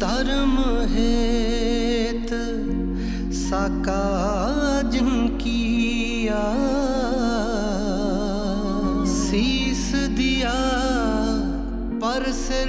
ਧਰਮ ਹੇਤ ਸਾਕਾ ਜਿਨ ਕੀਆ ਸੀਸ ਦਿਆ ਪਰ ਸਿਰ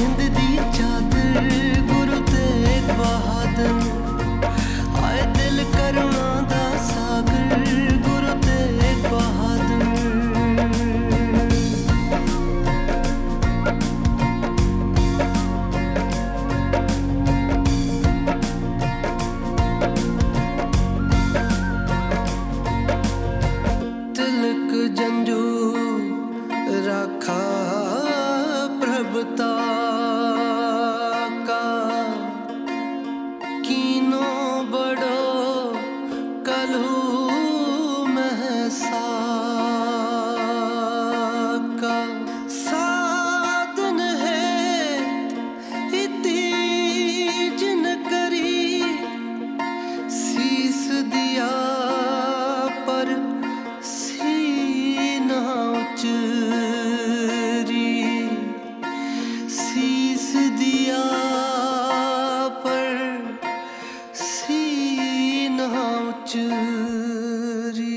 ਹਿੰਦ ਦੀ ਚਾਦਰ, ਗੁਰੂ ਤੇਗ ਬਹਾਦਰ। ਆਏ ਦਿਲ ਕਰੁਣਾ ਦਾ ਸਾਗਰ, ਗੁਰੂ ਤੇਗ ਬਹਾਦਰ। ਤਿਲਕ ਜੰਜੂ, ਰਾਖਾ ਪ੍ਰਭਤਾ। আলো ചൂരി.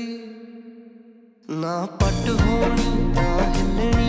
നാ പട്ടുഹോണി നാ ഹിന്നണി